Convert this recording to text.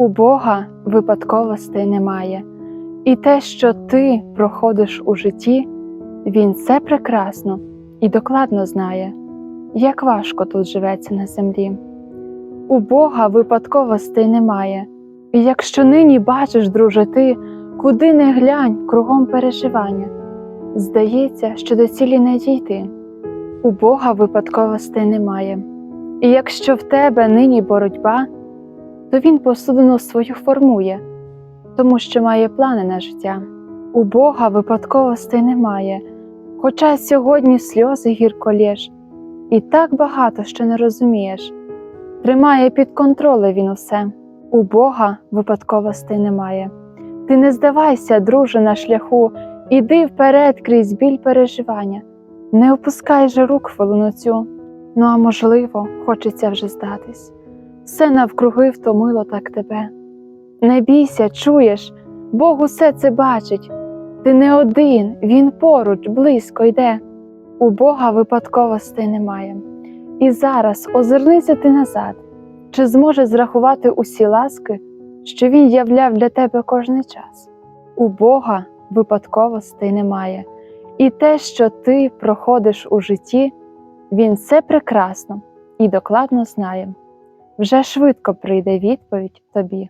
У Бога випадковостей немає, і те, що ти проходиш у житті, Він все прекрасно і докладно знає, як важко тут живеться на землі. У Бога випадковостей немає, і якщо нині бачиш, друже, ти, куди не глянь, кругом переживання, здається, що до цілі не дійти. У Бога випадковостей немає, і якщо в тебе нині боротьба, то він посудину свою формує, тому що має плани на життя. У Бога випадковостей немає, хоча сьогодні сльози гірко лєш, і так багато що не розумієш. Тримає під контролем він усе. У Бога випадковостей немає. Ти не здавайся, друже, на шляху, іди вперед крізь біль переживання, не опускай же рук хвилину цю. Ну а можливо, хочеться вже здатись все навкруги втомило так тебе. Не бійся, чуєш, Бог усе це бачить. Ти не один, Він поруч, близько йде. У Бога випадковостей немає. І зараз озирнися ти назад, чи зможеш зрахувати усі ласки, що Він являв для тебе кожний час. У Бога випадковостей немає, і те, що ти проходиш у житті, Він все прекрасно і докладно знає вже швидко прийде відповідь тобі.